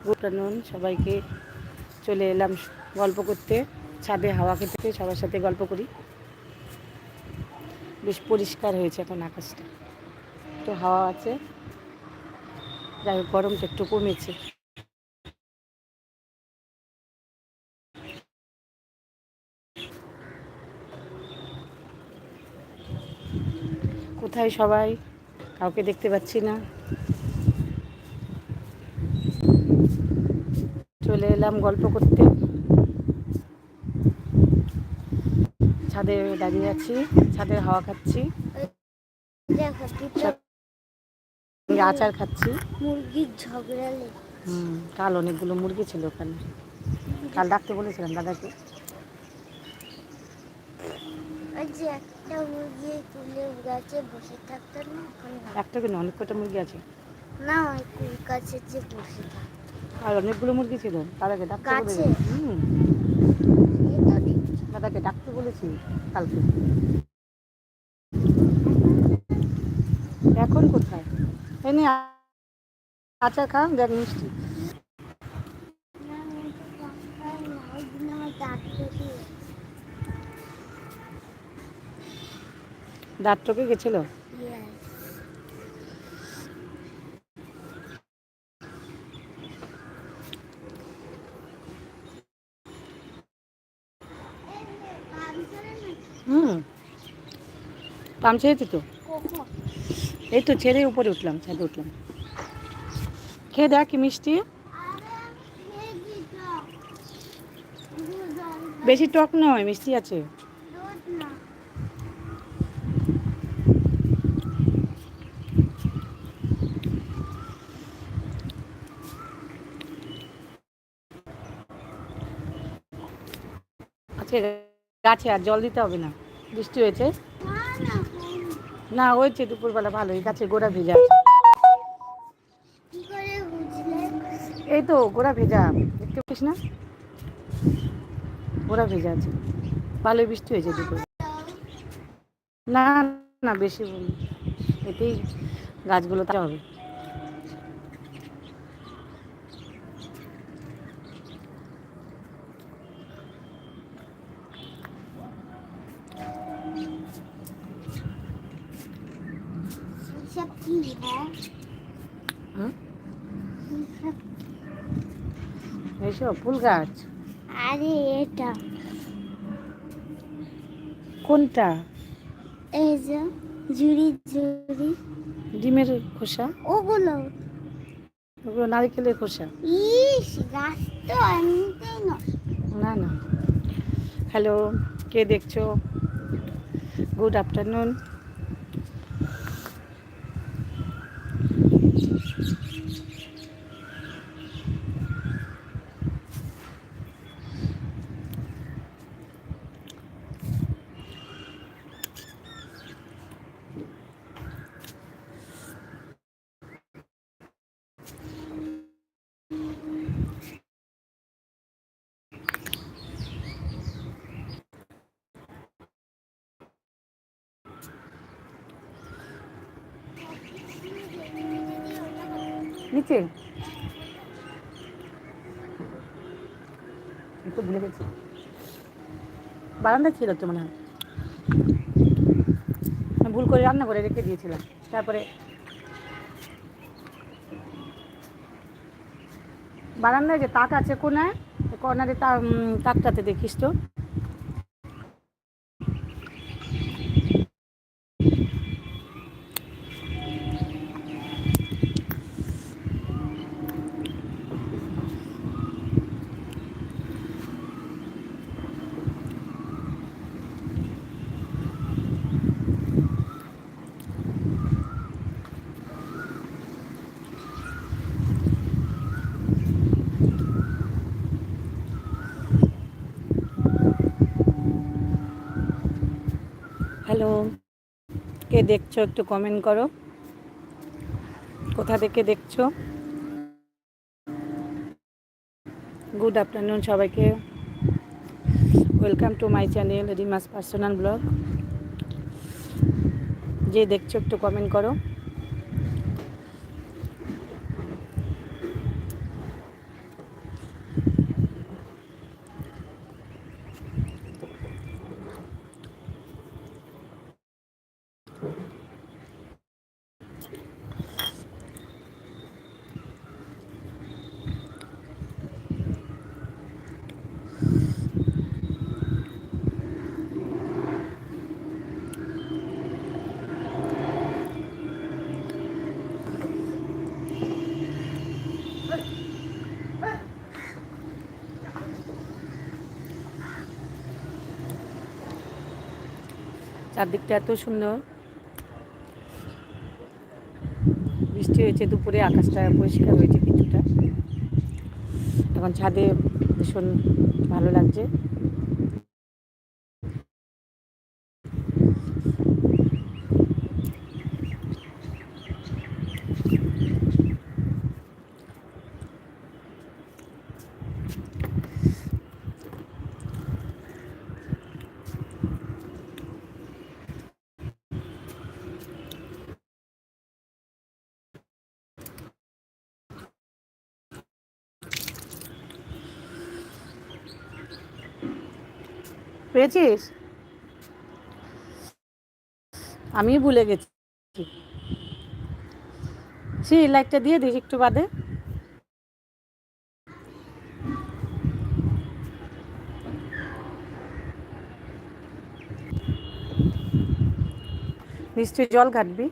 Afternoon সবাইকে চলে এলাম গল্প করতে। ছাদে হাওয়া খেতে সবার সাথে গল্প করি। বেশ পরিষ্কার হয়েছে এখন আকাশটা। তো হাওয়া আছে। যাই হোক, গরমটা একটু কমেছে। কোথায় সবাই? কাউকে দেখতে পাচ্ছি না। চলে এলাম গল্প করতে। ছাদে দাঁড়িয়ে আছি ছাদে হাওয়া খাচ্ছি। আচার খাচ্ছি। মুরগির ঝগড়া হুম কাল অনেকগুলো মুরগি ছিল ওখানে। কাল ডাকতে বলেছিলাম দাদাকে। যে একটা মুরগি তুলে গাছে বসে থাকতো না? একটা কেন? অনেক কটা মুরগি আছে? না ওই গাছে যে বসে থাকতো। আর অনেকগুলো মুরগি ছিল। দাদাকে ডাকতে বলে গাছে? হুম। এই তো দাদাকে ডাকতে বলেছি কালকে। এখন কোথায়? এনে আচার খান দেখ মিষ্টি। না, আমি তো পাখায় না, ওই দিন আমার দাঁত কেটে গেছে। দাঁত টকে গেছিল Yes. হুম পাম ছেড়েছি তো? এই তো ছেড়ে উপরে উঠলাম, ছাদে উঠলাম। খেয়ে দেখ কি মিষ্টি। বেশি টক নয়, মিষ্টি আছে। আজকে গাছে আর জল দিতে হবে না, বৃষ্টি হয়েছে। না, ওই যে দুপুরবেলা ভালোই গাছে গোড়া ভেজা। এই তো গোড়া ভেজা। দেখতে পাচ্ছিস না? গোড়া ভেজা আছে। ভালোই বৃষ্টি হয়েছে দুপুর না না বেশি এতেই গাছগুলো তা হবে। সব কি এইসব ফুল গাছ। আরে এটা। কোনটা? এই যে ঝুড়ি ঝুড়ি। ডিমের খোসা? ওগুলো। ওগুলো নারকেলের খোসা? ইস গাছ তো এমনিতেই না না। হ্যালো কে দেখছ? গুড আফটারনুন নিচে। ভুলে গেছি। বারান্দা ছিল তো মনে হয়। ভুল করে রান্না করে রেখে দিয়েছিলাম। তারপরে বারান্দায় যে তাক আছে কোনায় কর্নারে তাকটাতে দেখিস তো হ্যালো কে দেখছ, একটু কমেন্ট করো। কোথা থেকে দেখছ? গুড আফটারনুন সবাইকে। Welcome to my channel Rima's personal blog যে দেখছ, একটু কমেন্ট করো। চারদিকটা এত সুন্দর। বৃষ্টি হয়েছে দুপুরে, আকাশটা পরিষ্কার হয়েছে কিছুটা। এখন ছাদে ভীষণ ভালো লাগছে। পেয়েছিস? আমি ভুলে গেছি। সেই লাইটটা দিয়ে দিস একটু বাদে। নিশ্চয়ই জল ঘাটবি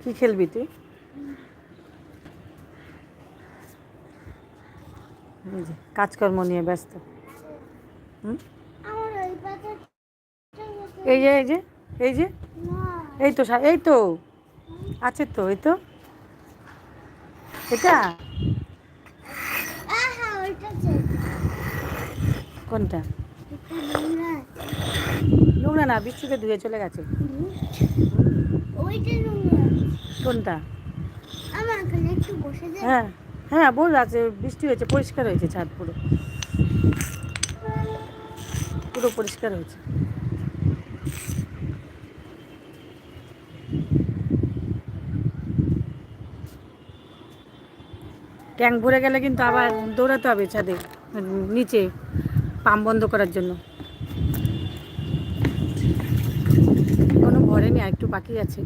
কি খেলবি তুই এই যে, কাজকর্ম নিয়ে ব্যস্ত। এই যে এই যে এই যে এই তো এই তো। আছে তো এই তো। এটা? কোনটা? নোংরা না বৃষ্টিতে ধুয়ে চলে গেছে। কোনটা? হ্যাঁ। হ্যাঁ বল আছে বৃষ্টি হয়েছে, পরিষ্কার হয়েছে ছাদ পুরো। পুরো পরিষ্কার হয়েছে। ট্যাঙ্ক ভরে গেলে কিন্তু আবার দৌড়াতে হবে ছাদে, নিচে, পাম্প বন্ধ করার জন্য। কোনো ভরেনি, আর একটু বাকি আছে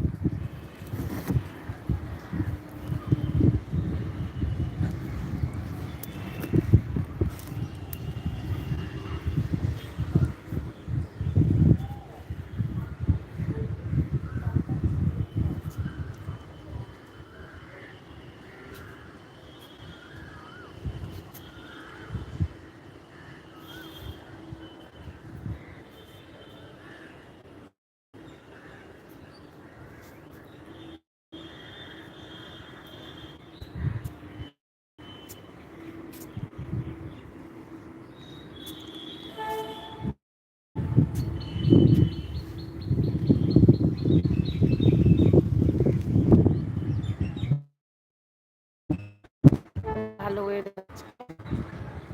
ভালো ওয়েদার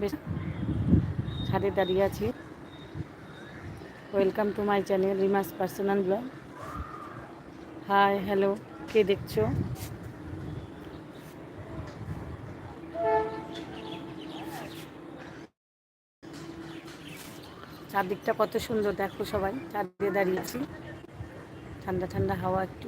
বেশ ছাদে দাঁড়িয়ে আছি। Welcome to my channel Rima's personal blog hi hello কে দেখছ? চারদিকটা কত সুন্দর, দেখো সবাই, চারদিকে দাঁড়িয়েছি ঠান্ডা ঠান্ডা হাওয়া একটু।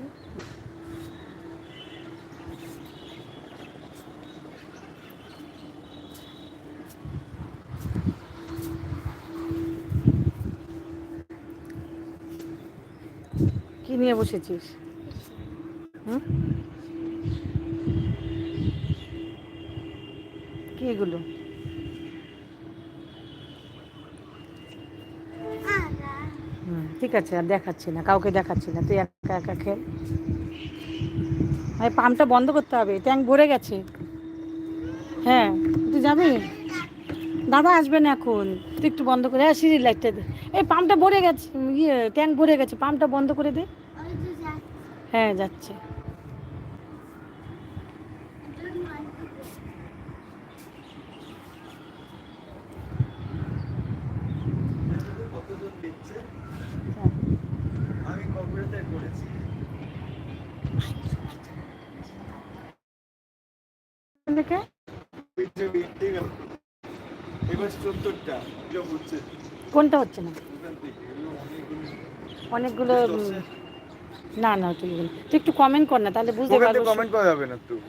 নিয়ে বসেছিস। হুম? কি এগুলো? ঠিক আছে, আর দেখাচ্ছি না, কাউকে দেখাচ্ছি না, তুই একা একা খেল। এই পাম্পটা বন্ধ করতে হবে, ট্যাঙ্ক ভরে গেছে। হ্যাঁ তুই যাবি? দাদা আসবে না এখন, তুই একটু বন্ধ করে হ্যাঁ সিঁড়ির লাইটটা দে। এই পাম্পটা ভরে গেছে ইয়ে ট্যাঙ্ক ভরে গেছে, পাম্পটা বন্ধ করে দে। হ্যাঁ যাচ্ছে। আমি কম্পিউটার করেছি কোনটা হচ্ছে না? অনেকগুলো না না তুই তুই একটু কমেন্ট কর না তাহলে বুঝতে পারব কমেন্ট করা যাবে না তুই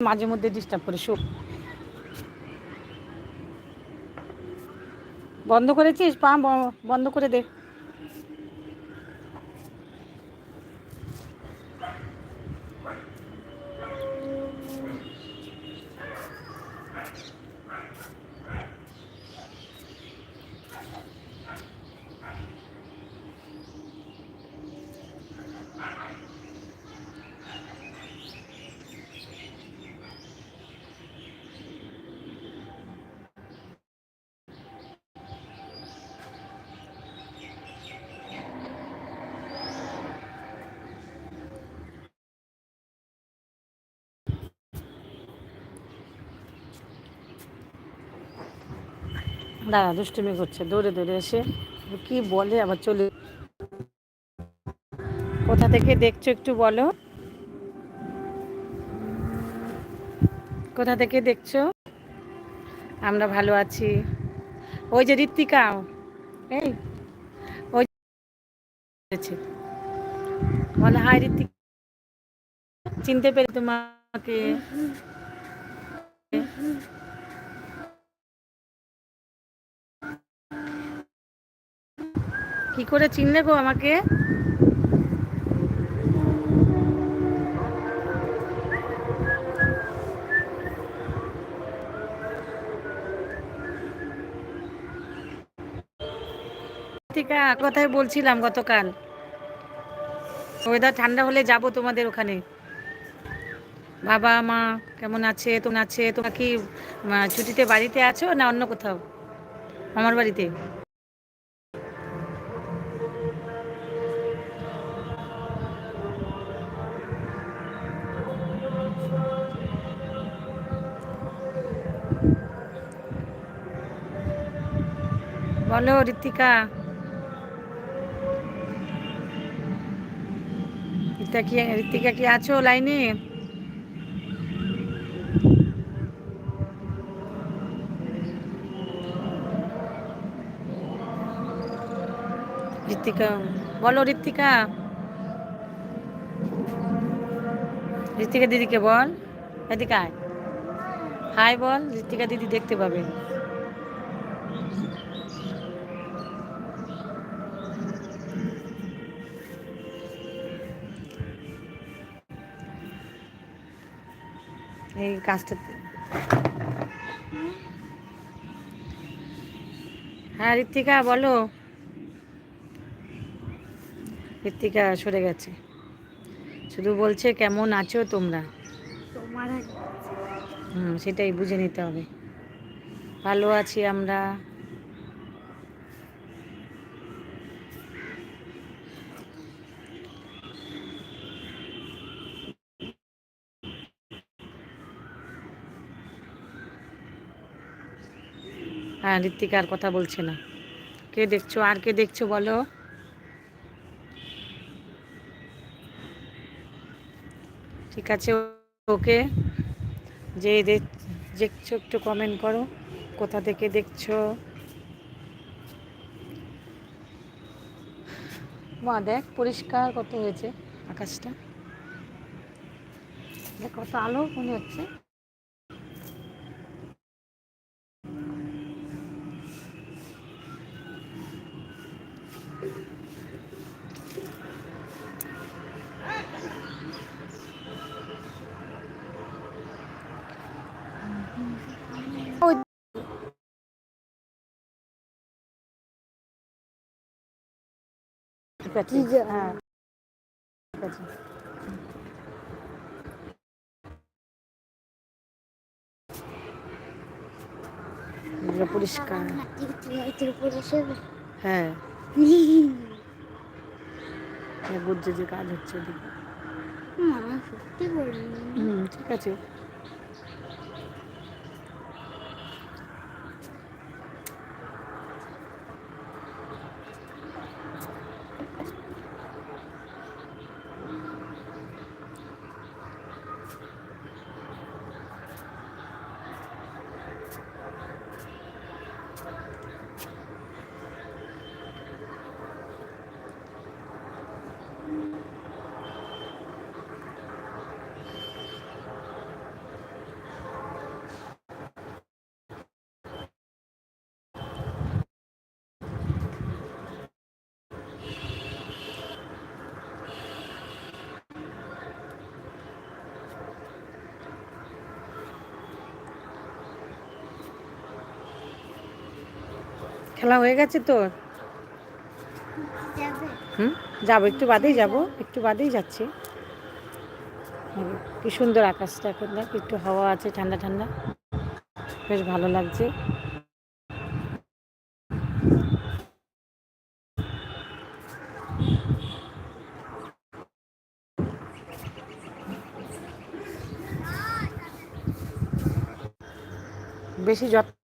মাঝে মধ্যে ডিস্টার্ব করে শো বন্ধ করেছিস? পা বন্ধ করে দে। দাঁড়া, দুষ্টুমি করছে, দৌড়ে দৌড়ে এসে কি বলে আবার চলে কোথা থেকে দেখছ একটু বলো। কোথা থেকে দেখছ? আমরা ভালো আছি। ওই যে ঋত্বিকা, এই, ওই বলো, হাই ঋত্বিকা, চিনতে পেরে তোমাকে। কি করে চিনলে গো আমাকে? কথাই বলছিলাম গতকাল। ওয়েদার ঠান্ডা হলে যাব তোমাদের ওখানে। বাবা, মা কেমন আছে? তোমার আছে? তোমরা কি ছুটিতে বাড়িতে আছো না অন্য কোথাও? আমার বাড়িতে? বলো, ঋতিকা। ঋতিকা কি ঋতিকা কি আছো লাইনে? ঋতিকা, বলো ঋতিকা। ঋতিকা দিদিকে বল। এদিকে হাই বল, ঋতিকা দিদি দেখতে পাবে। এই গাছটাতে হ্যাঁ ঋত্বিকা বলো। ঋত্বিকা সরে গেছে। শুধু বলছে কেমন আছো তোমরা? তোমার হুম সেটাই বুঝে নিতে হবে। ভালো আছি আমরা হ্যাঁ ঋত্বিকা আর কথা বলছে না। কে দেখছ? আর কে দেখছ বলো? ঠিক আছে, ওকে। যে দেখ- দেখছ, একটু কমেন্ট করো। কোথা থেকে দেখছ? মা, দেখ, পরিষ্কার কত হয়েছে আকাশটা। দেখ, কত আলো মনে হচ্ছে ওই ঠিক আছে। কি যে- হ্যাঁ। ঠিক আছে। পরিষ্কার। হ্যাঁ। হ্যাঁ, বুঝছে যে কাজ হচ্ছে ঠিক আছে। খেলা হয়ে গেছে যাবে। হুম? যাব একটু বাদেই যাব একটু বাদেই যাচ্ছি। কি সুন্দর আকাশটা এখন দেখ একটু হাওয়া আছে ঠান্ডা ঠান্ডা। বেশ ভালো লাগছে। বেশি যত্ন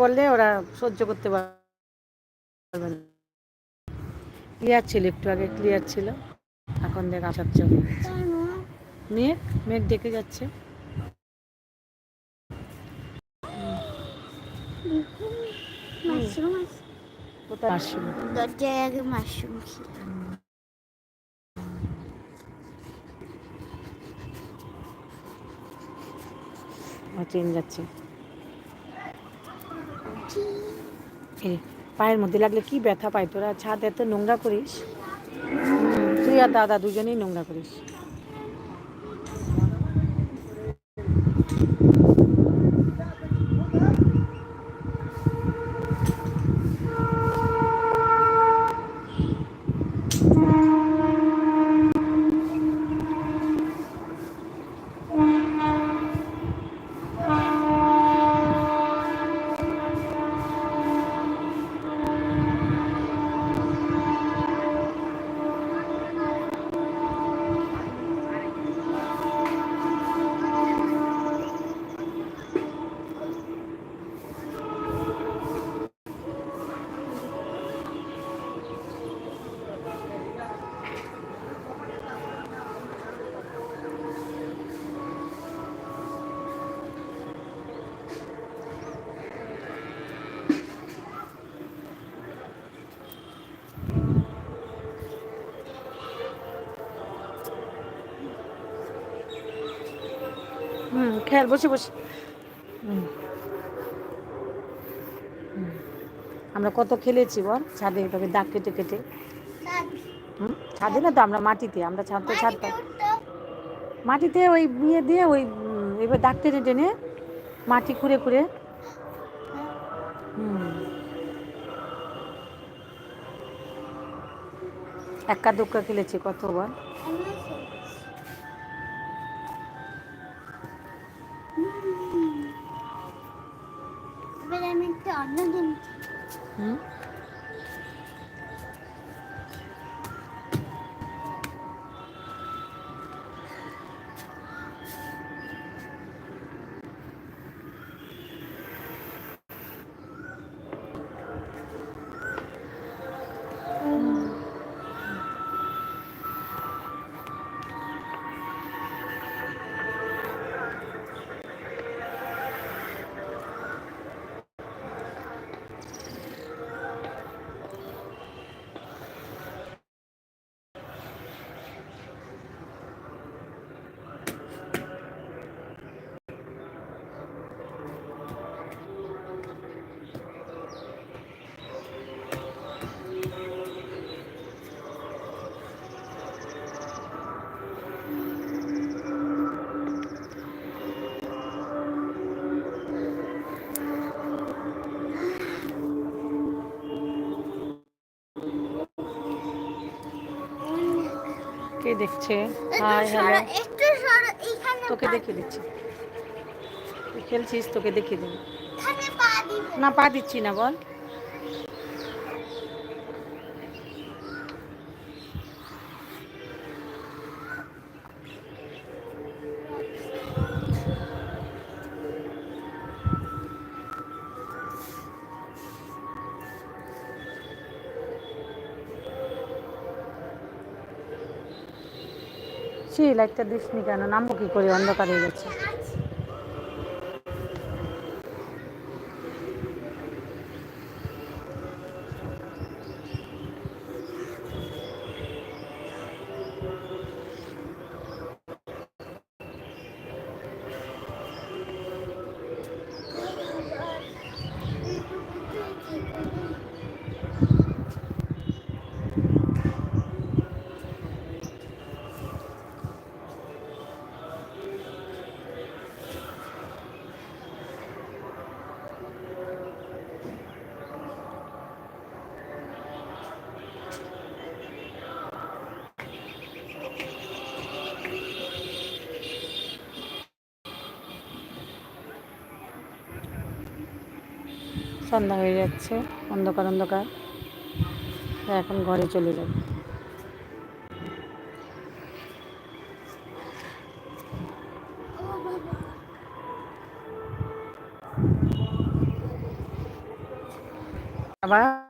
করলে ওরা সহ্য করতে পারবে না। ক্লিয়ার ছিল একটু আগে ক্লিয়ার ছিল। এখন দেখ আসার কেন মেঘ মেঘ ডেকে যাচ্ছে। দরজায় আগে মাশরুম ছিল ট্রেন যাচ্ছে পায়ের মধ্যে লাগলে কি ব্যথা পায়? তোরা ছাদ এত নোংরা করিস। তুই আর দাদা দুজনেই নোংরা করিস। খেয়াল, বসে বসে। আমরা কত খেলেছি বল, ছাদে, তবে দাগ কেটে কেটে। ছাদে না তো, আমরা মাটিতে, আমরা ছাদ তো, ছাদ মাটিতে ওই বিয়ে দিয়ে ওই এবার দাগ টেনে টেনে মাটি খুঁড়ে খুঁড়ে। একা দুক্কা খেলেছি কত বল। দেখছে। হাই হ্যালো এইখানে তোকে দেখে দেখিয়ে দিচ্ছি। খেলছিস তোকে দেখিয়ে দিবে। না পা দিচ্ছি না বল। সেই লাইটটা দিসনি কেন? নামবো কি করে? অন্ধকার হয়ে গেছে। সন্ধ্যা হয়ে যাচ্ছে অন্ধকার অন্ধকার। এখন ঘরে চলে যাবে। আবার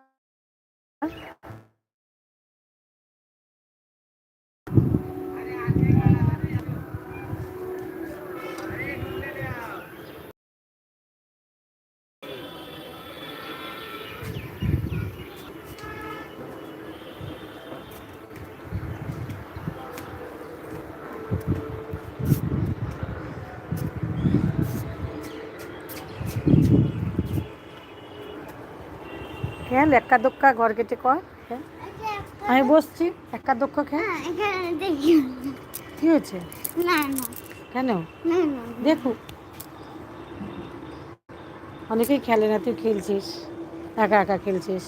খেল এক্কা দোক্কা ঘর কেটে কর আমি বসছি এক্কা দক্ষ খেল। না, কি হয়েছে? কেন? দেখুক অনেকেই খেলে না তুই খেলছিস একা একা খেলছিস।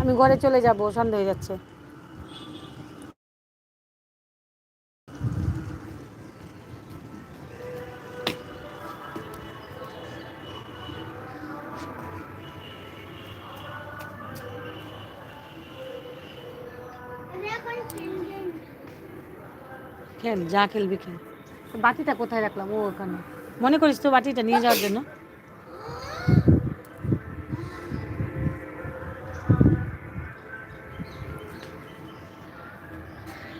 আমি ঘরে চলে যাব সন্ধ্যা হয়ে যাচ্ছে। খেল যা খেলবি খেল। বাটিটা কোথায় রাখলাম? ও ওখানে। মনে করিস তো বাটিটা নিয়ে যাওয়ার জন্য।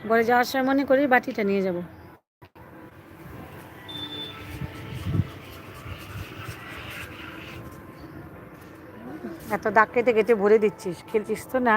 ঘরে যাওয়ার সময় মনে করি বাটিটা নিয়ে যাব। এত দাগ কেটে কেটে ভরে দিচ্ছিস। খেলছিস তো না?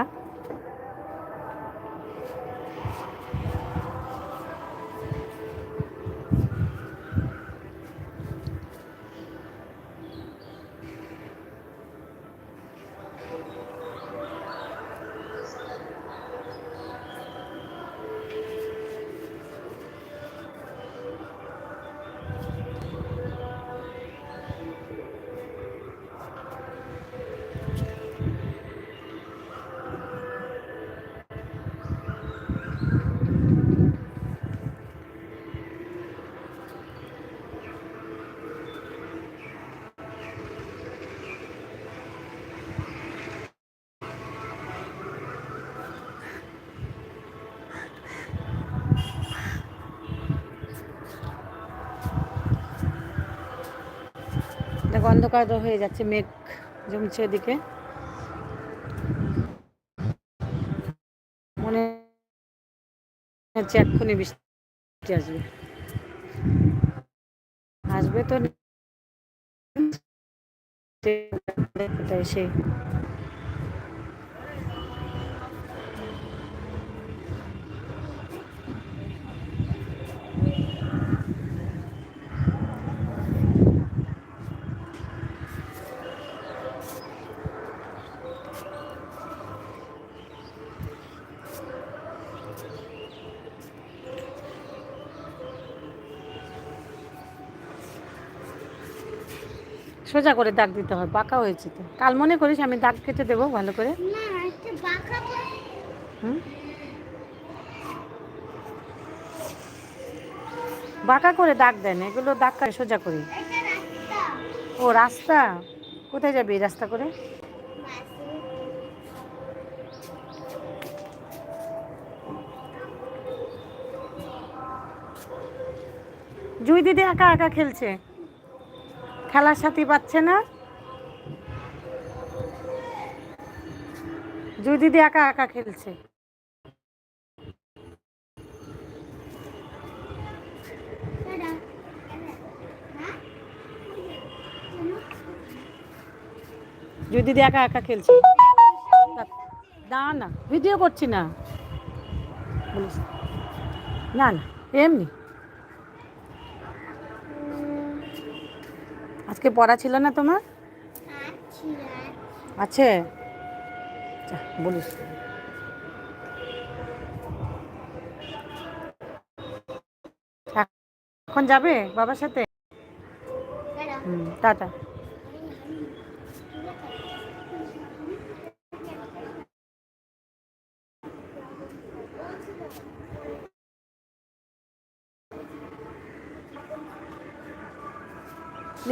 অন্ধকার হয়ে যাচ্ছে মেঘ জমছে এদিকে। মনে হচ্ছে এক্ষুনি বৃষ্টি আসবে। আসবে তো সেই সোজা করে দাগ দিতে হয় পাকা হয়েছে তো কাল মনে করিস আমি দাগ কেটে দেবো ভালো করে। বাঁকা হুম? বাঁকা করে দাগ দেন এগুলো দাগ করে সোজা করি। ও রাস্তা? কোথায় যাবি রাস্তা করে। জুই দিদি একা একা খেলছে। খেলার সাথী পাচ্ছে না। জুই দিদি একা একা খেলছে? জুই দিদি একা একা খেলছে। না না, ভিডিও করছি না। না না, এমনি। আজকে পড়া ছিল না তোমার? আছে। বলিস। এখন যাবে বাবার সাথে? হুম টাটা।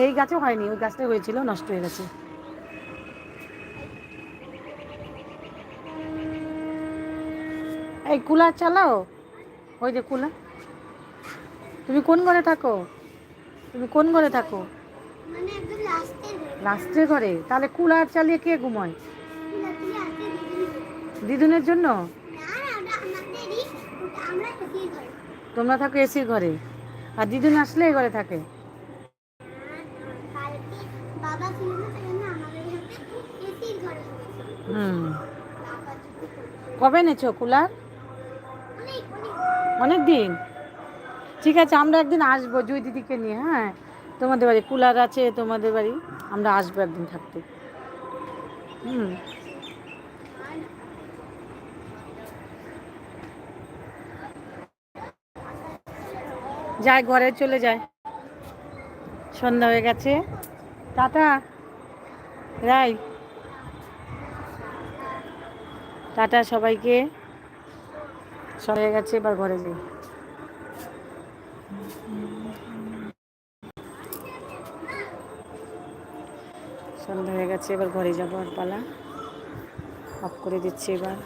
এই গাছও হয়নি ওই গাছটা হয়েছিল নষ্ট হয়ে গেছে। এই কুলার চালাও। ওই যে কুলার তুমি কোন ঘরে থাকো? তুমি কোন ঘরে থাকো? মানে লাস্টের ঘরে। তাহলে কুলার চালিয়ে কে ঘুমোয়? দিদুনের জন্য? তোমরা থাকো এসির ঘরে। আর দিদুন আসলে এই ঘরে থাকে কালকে বাবা ছিল না তাই জন্য আমাদের সাথে এসির ঘরে শুয়েছিল হুম। কবে এনেছো কুলার? অনেক দিন ঠিক আছে, আমরা একদিন আসব জুই দিদিকে নিয়ে হ্যাঁ? তোমাদের বাড়ি কুলার আছে, তোমাদের বাড়ি, আমরা আসব একদিন থাকতে। হুম। যায়, ঘরে চলে যায়। সন্ধ্যা হয়ে গেছে। টাটা। রাই। টাটা সবাইকে। সবাই গেছে, এবার ঘরে যাই। সন্ধ্যা হয়ে গেছে, এবার ঘরে যাব আর পালা। অফ করে দিচ্ছি এবার।